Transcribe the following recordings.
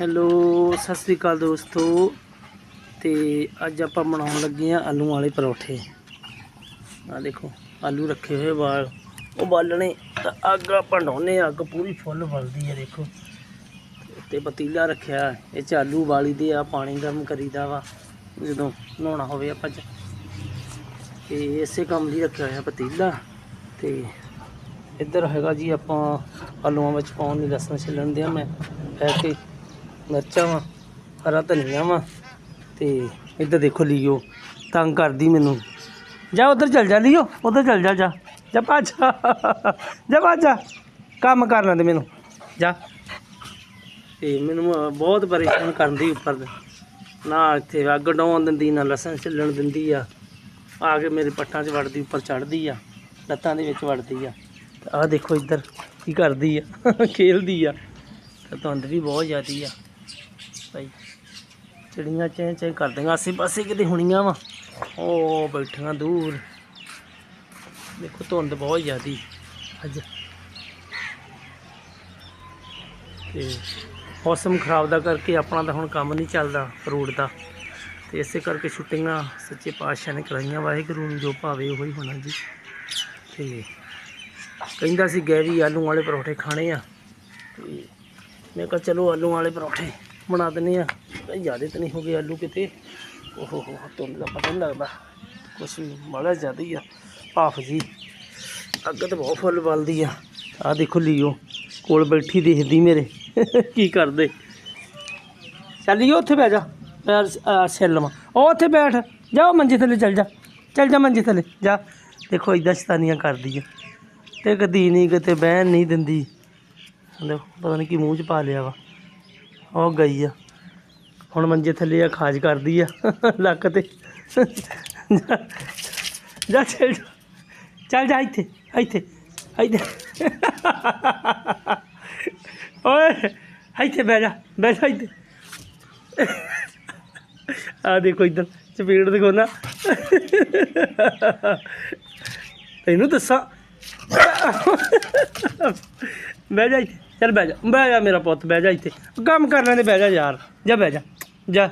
Hello, Sat Sri ਅਕਾਲ ਦੋਸਤੋ। ਤੇ ਅੱਜ ਆਪਾਂ ਬਣਾਉਣ ਲੱਗੇ ਆ ਆਲੂ ਵਾਲੇ ਪਰੌਠੇ। ਆ ਦੇਖੋ, ਆਲੂ ਰੱਖੇ ਹੋਏ ਬਾਲ ਉਬਾਲਣੇ, ਤਾਂ ਅੱਗ ਆਪਾਂ ਡਾਉਨੇ ਅੱਗ ਪੂਰੀ ਫੁੱਲ ਬਲਦੀ ਹੈ, ਦੇਖੋ। ਤੇ ਪਤੀਲਾ ਰੱਖਿਆ, ਇਹ ਚ ਆਲੂ ਉਬਾਲੀ ਦੇ ਆ, ਪਾਣੀ ਗਰਮ ਕਰੀਦਾ ਵਾ। ਜਦੋਂ ਨਹਾਉਣਾ ਹੋਵੇ ਆਪਾਂ ਚ। ਤੇ ਇਸੇ ਕੰਮ ਲਈ ਰੱਖਿਆ ਹੋਇਆ ਪਤੀਲਾ। ਤੇ ਇੱਧਰ ਹੈਗਾ ਜੀ ਆਪਾਂ, ਆਲੂਆਂ ਵਿੱਚ ਪਾਉਣ ਲਈ ਲਸਣ ਛਿੱਲਣ ਦਿਆਂ ਮੈਂ। ਹੈ ਕੇ ਮਿਰਚਾਂ ਵਾ, ਹਰਾ ਧਨੀਆ ਵਾ, ਤੇ ਇੱਧਰ ਦੇਖੋ ਲੀਓ, ਤੰਗ ਕਰਦੀ ਮੈਨੂੰ। ਜਾ ਉਧਰ ਚੱਲ ਜਾ ਲਿਓ, ਉਧਰ ਚੱਲ ਜਾ ਜਾ ਜਾ ਭੱਜ। ਜਾ ਭੱਜ, ਜਾ। ਕੰਮ ਕਰ ਲੈਂਦੇ ਮੈਨੂੰ। ਜਾ। ਤੇ ਮੈਨੂੰ ਬਹੁਤ ਪਰੇਸ਼ਾਨ ਕਰਦੀ ਉੱਪਰ ਦੇ। ਨਾ ਇੱਥੇ ਅੱਗ ਡਾਉਣ ਦਿੰਦੀ ਨਾ ਲਸਣ ਛਿੱਲਣ ਦਿੰਦੀ ਆ। ਆ ਕੇ ਮੇਰੇ ਪੱਟਾਂ 'ਚ ਵੜਦੀ, ਉੱਪਰ ਚੜਦੀ ਆ। ਲੱਤਾਂ ਦੇ ਵਿੱਚ ਵੜਦੀ ਆ। ਤੇ ਆਹ ਦੇਖੋ ਇੱਧਰ ਕੀ ਕਰਦੀ ਆ, ਖੇਲਦੀ ਆ। ਤੇ ਧੁੰਦ ਵੀ ਬਹੁਤ ਜ਼ਿਆਦੀ ਆ। ਭਾਈ। ਚਿੜੀਆਂ ਚੈਂ ਚੈਂ ਕਰਦੀਆਂ ਆਸੇ ਪਾਸੇ ਕਿਤੇ ਹੁਣੀਆਂ ਵਾ। ਉਹ ਬੈਠੀਆਂ ਦੂਰ। ਦੇਖੋ ਧੁੰਦ ਬਹੁਤ ਜ਼ਿਆਦੀ। ਅੱਜ ਤੇ ਮੌਸਮ ਖਰਾਬ ਦਾ ਕਰਕੇ ਆਪਣਾ ਤਾਂ ਹੁਣ ਕੰਮ ਨਹੀਂ ਚੱਲਦਾ ਰੋਡ ਦਾ। ਤੇ ਇਸੇ ਕਰਕੇ ਛੁੱਟੀਆਂ ਸੱਚੇ ਪਾਤਸ਼ਾਹ ਨੇ ਕਰਾਈਆਂ ਵਾਹਿਗੁਰੂ ਨੂੰ, ਜੋ ਭਾਵੇ ਹੀ ਹੋਣਾ ਜੀ। ਤੇ ਕਹਿੰਦਾ ਸੀ ਗੈਰੀ ਆਲੂ ਵਾਲੇ ਪਰੌਠੇ ਖਾਣੇ ਆ। ਤੇ ਮੈਂ ਕਿਹਾ ਚਲੋ ਆਲੂ ਵਾਲੇ ਪਰੌਠੇ ਬਣਾ ਦਿੰਦੇ ਆ ਜ਼ਿਆਦਾ ਤਾਂ ਨਹੀਂ ਹੋ ਗਏ ਆਲੂ ਕਿਤੇ। ਓਹੋ ਹੋ ਤੁੰਦ ਦਾ ਪਤਾ ਨਹੀਂ ਲੱਗਦਾ। ਕੁਛ ਮਾੜਾ ਜ਼ਿਆਦਾ ਹੀ ਆ। ਭਾਫ ਜੀ। ਅੱਗ ਤਾਂ ਬਹੁਤ ਫੁੱਲ ਬਲਦੀ ਆ। ਆ ਦੇਖੋ ਲਿਓ। ਕੋਲ ਬੈਠੀ ਦੇਖਦੀ ਮੇਰੇ। ਕੀ ਕਰਦੇ। ਚੱਲ ਚੱਲੀਓ ਉੱਥੇ ਬਹਿ ਜਾ। ਮੈਂ ਸੈਲਮ ਉਹ ਉੱਥੇ ਬੈਠ। ਜਾਓ ਮੰਜੇ ਥੱਲੇ ਚੱਲ ਜਾ। ਚੱਲ ਜਾ ਮੰਜੇ ਥੱਲੇ। ਜਾ। ਦੇਖੋ ਇਦਾਂ ਸ਼ਤਾਨੀਆਂ ਕਰਦੀ ਆ। ਤੇ ਕਦੀ ਨਹੀਂ ਕਿਤੇ ਬਹਿਣ ਨਹੀਂ ਦਿੰਦੀ। ਦੇਖੋ, ਪਤਾ ਨਹੀਂ ਕੀ ਮੂੰਹ 'ਚ ਪਾ ਲਿਆ ਵਾ। ਉਹ ਗਈ ਆ। ਹੁਣ ਮੰਜੇ ਥੱਲੇ ਆ, ਖਾਜ ਕਰਦੀ ਆ, ਲੱਕ ਤੇ। ਜਾ- ਚੱਲ ਜਾ। ਚੱਲ ਜਾ ਇੱਥੇ ਇੱਥੇ ਇੱਥੇ। ਓਏ, ਇੱਥੇ ਬਹਿ ਜਾ ਬਹਿ ਜਾ ਇੱਥੇ। ਆ ਦੇਖੋ ਇੱਧਰ ਚਪੇੜ ਦੇਖੋ ਨਾ। ਤੈਨੂੰ ਦੱਸਾਂ। ਬਹਿ ਜਾ ਇੱਥੇ। ਚੱਲ ਬਹਿ ਜਾ ਬਹਿ ਜਾ ਮੇਰਾ ਪੁੱਤ, ਬਹਿ ਜਾ ਇੱਥੇ। ਕੰਮ ਕਰ ਲੈਂਦੇ, ਬਹਿ ਜਾ ਯਾਰ, ਜਾ ਬਹਿ ਜਾ ਜਾ।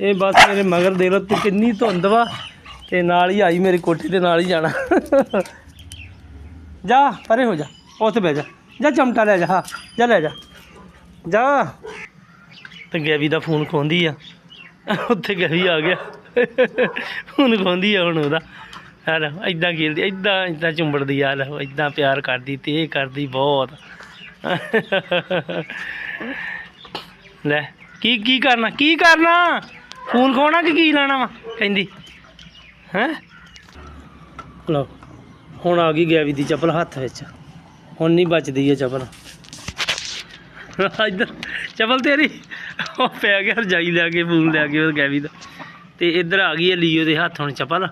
ਇਹ ਬਸ ਮੇਰੇ ਮਗਰ ਦੇ ਲੋ ਤੂੰ ਕਿੰਨੀ ਧੁੰਦ ਵਾ, ਤੇ ਨਾਲ ਹੀ ਆਈ ਮੇਰੀ ਕੋਠੀ ਦੇ ਨਾਲ ਹੀ ਜਾਣਾ। ਜਾ, ਪਰੇ ਹੋ ਜਾ, ਉੱਥੇ ਬਹਿ ਜਾ। ਜਾ ਚਮਟਾ ਲੈ ਜਾ, ਹਾਂ, ਜਾ ਲੈ ਜਾ। ਜਾ। ਤੇ ਗੈਵੀ ਦਾ ਫੋਨ ਖੋਂਦੀ ਆ। ਉੱਥੇ ਗੈਵੀ ਆ ਗਿਆ। ਫੋਨ ਖੋਂਦੀ ਆ ਹੁਣ ਉਹਦਾ। ਯਾਰ ਇਦਾਂ ਖੇਲਦੀ ਇਦਾਂ ਇਦਾਂ ਚੁੰਬੜਦੀ ਆ ਲੈ ਇਦਾਂ ਪਿਆਰ ਕਰਦੀ ਤੇ ਇਹ ਕਰਦੀ ਬਹੁਤ। ਲੈ, ਕੀ ਕੀ ਕਰਨਾ? ਕੀ ਕਰਨਾ? ਫੋਨ ਖੋਣਾ ਕਿ ਕੀ ਲੈਣਾ ਵਾ? ਕਹਿੰਦੀ। ਹੈ? ਲਓ, ਹੁਣ ਆ ਗਈ ਗੈਵੀ ਦੀ ਚੱਪਲ ਹੱਥ ਵਿੱਚ। ਹੁਣ ਨਹੀਂ ਬਚਦੀ ਇਹ ਚੱਪਲ। ਇੱਧਰ, ਚੱਪਲ ਤੇਰੀ। ਉਹ ਪੈ ਗਿਆ ਰਜਾਈ ਲੈ ਕੇ, ਫੋਨ ਲੈ ਕੇ ਉਹ ਗੈਵੀ ਦਾ। ਤੇ ਇੱਧਰ ਆ ਗਈ ਹੈ ਲੀਓ ਦੇ ਹੱਥ ਹੁਣ ਚੱਪਲ।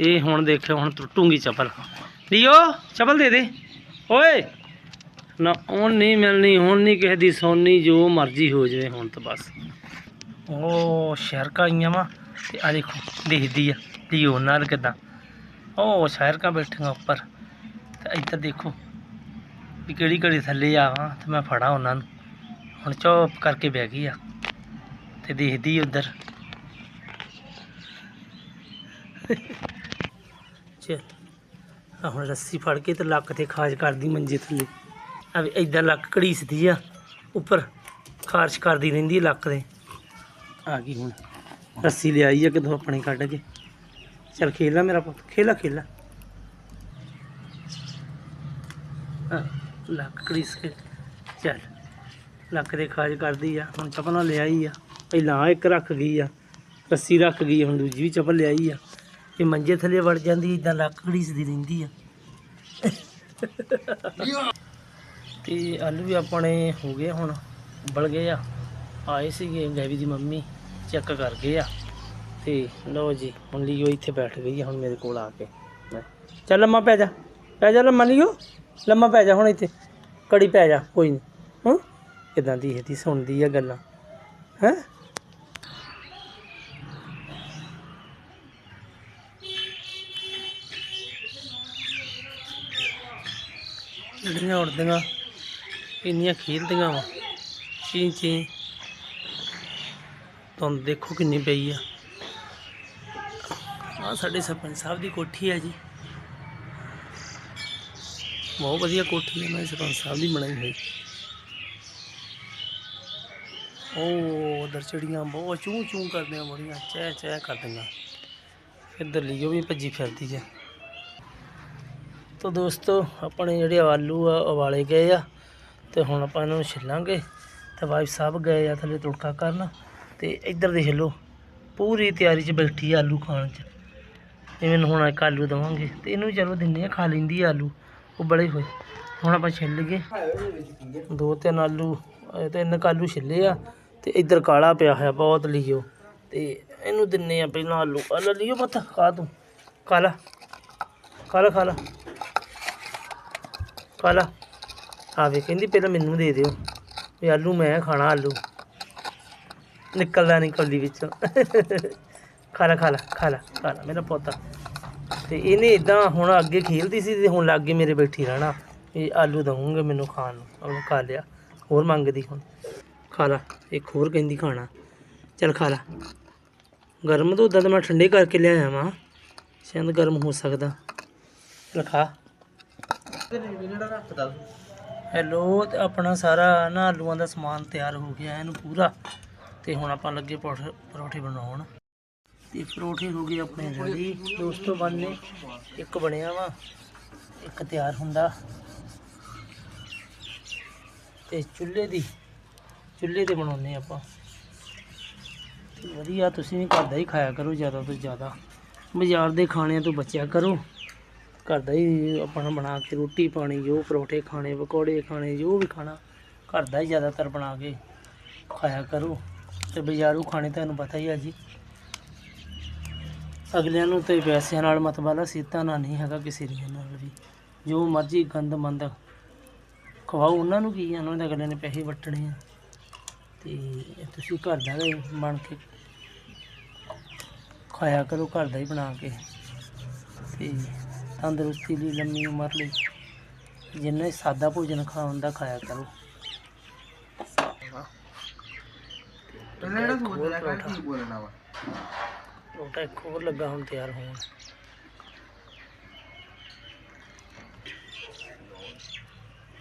ਇਹ ਹੁਣ ਦੇਖਿਓ, ਹੁਣ ਟੁੱਟੂਗੀ ਚੱਪਲ। ਲੀਓ, ਚੱਪਲ ਦੇ ਦੇ। ਓਏ! ਨਾ, ਹੁਣ ਨਹੀਂ ਮਿਲਣੀ, ਹੁਣ ਨਹੀਂ ਕਿਸੇ ਦੀ ਸੋਨੀ ਜੋ ਮਰਜ਼ੀ ਹੋ ਜਾਵੇ, ਹੁਣ ਤਾਂ ਬਸ। ਉਹ ਸ਼ਹਿਰਕਾ ਆਈਆਂ ਵਾ, ਤੇ ਆ ਦੇਖੋ, ਦੇਖਦੀ ਆ, ਲੀਓ ਨਾਲ ਕਿਦਾਂ। ਉਹ ਸ਼ਹਿਰਕਾ ਬੈਠੀਆਂ ਉੱਪਰ, ਤੇ ਇੱਧਰ ਦੇਖੋ, ਵੀ ਕਿਹੜੀ ਘੜੀ ਥੱਲੇ ਆਵਾਂ ਤੇ ਮੈਂ ਫੜਾ ਉਹਨਾਂ ਨੂੰ। ਹੁਣ ਚੁੱਪ ਕਰਕੇ ਬਹਿ ਗਈ ਆ, ਤੇ ਦੇਖਦੀ ਉਧਰ। ਚਲ ਹੁਣ ਰੱਸੀ ਫੜ ਕੇ ਤੇ ਲੱਕ ਤੇ ਖਾਜ ਕਰਦੀ ਮੰਜੇ ਥੱਲੇ। ਇਦਾਂ ਲੱਕ ਘੜੀਸਦੀ ਆ, ਉੱਪਰ ਖਾਰਸ਼ ਕਰਦੀ ਰਹਿੰਦੀ ਆ ਲੱਕ ਦੇ। ਆ ਗਈ ਹੁਣ, ਰੱਸੀ ਲਿਆਈ ਆ ਕਿਦੋਂ ਆਪਣੇ ਕੱਢ ਕੇ। ਚਲ ਖੇਲਾ ਮੇਰਾ ਪੁੱਤ, ਖੇਲਾ ਖੇਲਾ ਲੱਕ ਘੜੀਸ ਕੇ ਚੱਲ। ਲੱਕ ਦੇ ਖਾਰਸ਼ ਕਰਦੀ ਆ, ਹੁਣ ਚੱਪਲਾਂ ਲਿਆਈ ਆ ਪਹਿਲਾਂ ਆਹ ਇੱਕ ਰੱਖ ਗਈ ਆ, ਰੱਸੀ ਰੱਖ ਗਈ ਹੁਣ ਦੂਜੀ ਵੀ ਚਪਲ ਲਿਆਈ ਆ। ਇਹ ਮੰਜੇ ਥੱਲੇ ਵੜ ਜਾਂਦੀ ਇਦਾਂ ਲੱਕ ਘੜੀਸਦੀ ਰਹਿੰਦੀ ਆ। ਤੇ ਆਲੂ ਵੀ ਆਪਣੇ ਹੋ ਗਏ, ਹੁਣ ਉਬਲ ਗਏ ਆ। ਆਏ ਸੀਗੇ ਗੈਵੀ ਦੀ ਮੰਮੀ, ਚੈੱਕ ਕਰ ਗਏ ਆ। ਤੇ ਲਓ ਜੀ ਹੁਣ ਲਿਓ ਇੱਥੇ ਬੈਠ ਗਈ ਆ, ਹੁਣ ਮੇਰੇ ਕੋਲ ਆ ਕੇ। ਚੱਲ ਲੰਮਾ ਪੈ ਜਾ ਪੈ ਜਾ ਲੰਮਾ ਲਿਓ ਲੰਮਾ ਪੈ ਜਾ ਹੁਣ ਇੱਥੇ। ਕੜੀ ਪੈ ਜਾ, ਕੋਈ ਨਹੀਂ ਹਾਂ, ਕਿਦਾਂ ਦੀ ਇਹਦੀ ਸੁਣਦੀ ਆ ਗੱਲਾਂ। ਹੈ? ਜਿਹੜੀਆਂ ਉੜਦੀਆਂ ਇੰਨੀਆਂ ਖੇਲਦੀਆਂ ਵਾ। ਚੀਂ ਚੀਂ। ਤੁਹਾਨੂੰ ਦੇਖੋ ਕਿੰਨੀ ਪਈ ਆ। ਆ ਸਾਡੇ ਸਰਪੰਚ ਸਾਹਿਬ ਦੀ ਕੋਠੀ ਹੈ ਜੀ। ਬਹੁਤ ਵਧੀਆ ਕੋਠੀ ਹੈ ਮੈਂ ਸਰਪੰਚ ਸਾਹਿਬ ਦੀ ਬਣਾਈ ਹੋਈ। ਉਹ ਉਧਰ ਚਿੜੀਆਂ ਬਹੁਤ ਚੂੰ ਚੂੰ ਕਰਦੀਆਂ ਬੜੀਆਂ, ਚਹਿ ਚਹਿ ਕਰਦੀਆਂ। ਇੱਧਰ ਲਿਓ ਵੀ ਭੱਜੀ ਫਿਰਦੀ ਹੈ ਤਾਂ ਦੋਸਤੋ, ਆਪਣੇ ਜਿਹੜੇ ਆਲੂ ਆ, ਉਬਾਲੇ ਗਏ ਆ। ਤੇ ਹੁਣ ਆਪਾਂ ਇਹਨਾਂ ਨੂੰ ਛਿੱਲਾਂਗੇ ਤੇ ਵਾਈਫ ਸਾਹਿਬ ਗਏ ਆ ਥੱਲੇ ਤੁੜਕਾ ਕਰਨ ਤੇ ਇੱਧਰ ਦੇਖ ਲਓ, ਪੂਰੀ ਤਿਆਰੀ 'ਚ ਬੈਠੀ ਆਲੂ ਖਾਣ 'ਚ। ਜਿਵੇਂ ਨੂੰ ਹੁਣ ਇੱਕ ਆਲੂ ਦਵਾਂਗੇ ਤੇ ਇਹਨੂੰ ਚਲੋ ਦਿੰਦੇ ਆ, ਖਾ ਲੈਂਦੀ ਆਲੂ, ਉਹ ਬੜੇ ਹੋਏ। ਹੁਣ ਆਪਾਂ ਛਿੱਲ ਗਏ। ਦੋ ਤਿੰਨ ਆਲੂ ਤਿੰਨ ਕਾਲੂ ਛਿੱਲੇ ਆ ਤੇ ਇੱਧਰ ਕਾਲਾ ਪਿਆ ਹੋਇਆ, ਬਹੁਤ ਲਿਓ ਤੇ ਇਹਨੂੰ ਦਿੰਨੇ ਆ ਪਹਿਲਾਂ ਆਲੂ। ਆਲੂ ਲਿਓ ਮਤ ਖਾ ਤੂੰ। ਕਾਲਾ ਕਾਲਾ ਖਾ ਲਾ ਕਾਲਾ ਆਵੇ ਕਹਿੰਦੀ ਪਹਿਲਾਂ ਮੈਨੂੰ ਦੇ ਦਿਓ। ਵੀ ਆਲੂ ਮੈਂ ਖਾਣਾ ਆਲੂ। ਨਿਕਲਦਾ ਨਹੀਂ ਕੌਲੀ ਵਿੱਚੋਂ। ਖਾ ਲਾ ਖਾ ਲਾ ਮੇਰਾ ਪੋਤਾ। ਤੇ ਇਹਨੇ ਇਦਾਂ ਹੁਣ ਅੱਗੇ ਖੇਲਦੀ ਸੀ ਤੇ ਹੁਣ ਲੱਗੇ ਮੇਰੇ ਬੈਠੀ ਰਹਿਣਾ। ਇਹ ਆਲੂ ਦਊਂਗੇ ਮੈਨੂੰ ਖਾਣ ਨੂੰ। ਉਹਨੇ ਖਾ ਲਿਆ। ਹੋਰ ਮੰਗਦੀ ਹੁਣ। ਖਾ ਲਾ, ਇੱਕ ਹੋਰ ਕਹਿੰਦੀ ਖਾਣਾ। ਚੱਲ ਖਾ ਲਾ। ਗਰਮ ਦੁੱਧ ਤਾਂ ਮੈਂ ਠੰਡੇ ਕਰਕੇ ਲਿਆਇਆ ਵਾਂ। ਸ਼ਾਇਦ ਗਰਮ ਹੋ ਸਕਦਾ। ਚੱਲ ਖਾ। ਹੈਲੋ ਤੇ ਆਪਣਾ ਸਾਰਾ ਨਾ ਆਲੂਆਂ ਦਾ ਸਮਾਨ ਤਿਆਰ ਹੋ ਗਿਆ, ਇਹਨੂੰ ਪੂਰਾ। ਤੇ ਹੁਣ ਆਪਾਂ ਲੱਗੇ ਪਰੌਠੇ ਪਰੌਠੇ ਬਣਾਉਣ। ਤੇ ਪਰੌਠੇ ਹੋ ਗਏ ਆਪਣੇ ਰੈਡੀ ਦੋਸਤੋ ਬਣਨੇ ਇੱਕ ਬਣਿਆ ਵਾ, ਇੱਕ ਤਿਆਰ ਹੁੰਦਾ। ਤੇ ਚੁੱਲ੍ਹੇ ਦੀ ਚੁੱਲ੍ਹੇ ਤੇ ਬਣਾਉਨੇ ਆਪਾਂ। ਵਧੀਆ, ਤੁਸੀਂ ਵੀ ਘਰ ਦਾ ਹੀ ਖਾਇਆ ਕਰੋ, ਜ਼ਿਆਦਾ ਤੋਂ ਜ਼ਿਆਦਾ। ਬਾਜ਼ਾਰ ਦੇ ਖਾਣਿਆਂ ਤੋਂ ਬਚਿਆ ਕਰੋ। ਘਰ ਦਾ ਹੀ ਆਪਣਾ ਬਣਾ ਕੇ ਰੋਟੀ ਪਾਣੀ, ਜੋ ਪਰੌਠੇ ਖਾਣੇ, ਪਕੌੜੇ ਖਾਣੇ, ਜੋ ਵੀ ਖਾਣਾ ਘਰ ਦਾ ਹੀ ਜ਼ਿਆਦਾਤਰ ਬਣਾ ਕੇ ਖਾਇਆ ਕਰੋ ਤੇ ਬਾਜ਼ਾਰੂ ਖਾਣੇ ਤੁਹਾਨੂੰ ਪਤਾ ਹੀ ਆ ਜੀ। ਅਗਲਿਆਂ ਨੂੰ ਤੇ ਪੈਸਿਆਂ ਨਾਲ ਮਤਲਬ ਸੀਤਾ ਨਾਲ ਨਹੀਂ ਹੈਗਾ ਕਿਸੇ ਦੀਆਂ ਨਾਲ ਵੀ। ਜੋ ਮਰਜ਼ੀ ਗੰਦ ਮੰਦ ਖਵਾਓ, ਉਹਨਾਂ ਨੂੰ ਕੀ ਆ, ਉਹਨਾਂ ਦੇ ਅਗਲੇ ਨੇ ਪੈਸੇ ਵਟਣੇ ਆ। ਤੇ ਤੁਸੀਂ ਘਰ ਦਾ ਹੀ ਬਣ ਕੇ ਖਾਇਆ ਕਰੋ ਘਰ ਦਾ ਹੀ ਬਣਾ ਕੇ। ਤੇ ਤੰਦਰੁਸਤੀ ਲਈ ਲੰਮੀ ਉਮਰ ਲਈ। ਜਿੰਨਾ ਸਾਦਾ ਭੋਜਨ ਖਾਣ ਦਾ ਖਾਇਆ ਕਰੋ। ਰੋਟਾ ਇੱਕ ਹੋਰ ਲੱਗਾ ਹੁਣ ਤਿਆਰ ਹੋਣ।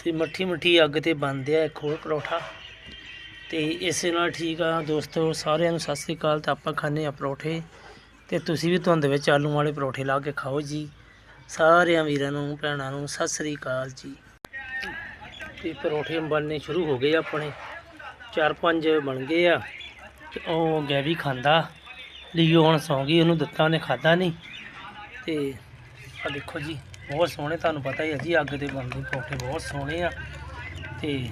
ਤੇ ਮੱਠੀ ਮੱਠੀ ਅੱਗ ਤੇ ਬਣਦੇ ਆ ਇੱਕ ਹੋਰ ਪਰੌਠਾ। ਤੇ ਇਸੇ ਨਾਲ ਠੀਕ ਆ ਦੋਸਤੋ ਸਾਰਿਆਂ ਨੂੰ ਸਤਿ ਸ੍ਰੀ ਅਕਾਲ। ਤੇ ਆਪਾਂ ਖਾਣੇ ਆ ਪਰੌਠੇ। ਤੇ ਤੁਸੀਂ ਵੀ ਧੁੰਦ ਵਿੱਚ ਆਲੂ ਵਾਲੇ ਪਰੌਠੇ ਲਾ ਕੇ ਖਾਓ ਜੀ। ਸਾਰਿਆਂ ਵੀਰਾਂ ਨੂੰ, ਭੈਣਾਂ ਨੂੰ, ਸਤਿ ਸ੍ਰੀ ਅਕਾਲ ਜੀ। ਤੇ ਪਰੌਠੇ ਬਣਨੇ ਸ਼ੁਰੂ ਹੋ ਗਏ ਆਪਣੇ। ਚਾਰ ਪੰਜ ਬਣ ਗਏ ਆ ਤੇ ਉਹ ਗੈਵੀ ਖਾਂਦਾ। ਲਿਓ ਹੁਣ ਸੌਂ ਗਈ, ਉਹਨੂੰ ਦਿੱਤਾ, ਉਹਨੇ ਖਾਦਾ ਨਹੀਂ। ਤੇ ਆ ਦੇਖੋ ਜੀ, ਬਹੁਤ ਸੋਹਣੇ, ਤੁਹਾਨੂੰ ਪਤਾ ਹੀ ਹੈ ਜੀ, ਅੱਗ ਤੇ ਬਣਦੇ ਪਰੌਠੇ ਬਹੁਤ ਸੋਹਣੇ ਆ। ਤੇ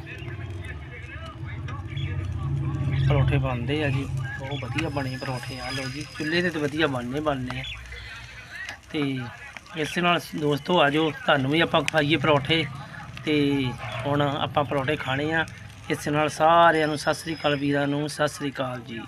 ਪਰੌਠੇ ਬਣਦੇ ਆ ਜੀ, ਬਹੁਤ ਵਧੀਆ ਬਣੇ ਪਰੌਠੇ ਆ। ਲਓ ਜੀ, ਚੁੱਲ੍ਹੇ ਤੇ ਤਾਂ ਵਧੀਆ ਬਣਨੇ ਬਣਨੇ ਆ। ਤੇ ਇਸੇ ਨਾਲ ਦੋਸਤੋ ਆ ਜਾਓ ਤੁਹਾਨੂੰ ਵੀ ਆਪਾਂ ਖਾਈਏ ਪਰੌਠੇ ਤੇ ਹੁਣ ਆਪਾਂ ਪਰੌਠੇ ਖਾਣੇ ਆ। ਇਸੇ ਨਾਲ ਸਾਰਿਆਂ ਨੂੰ ਸਤਿ ਸ੍ਰੀ ਅਕਾਲ ਵੀਰਾਂ ਨੂੰ, ਸਤਿ ਸ੍ਰੀ ਅਕਾਲ ਜੀ।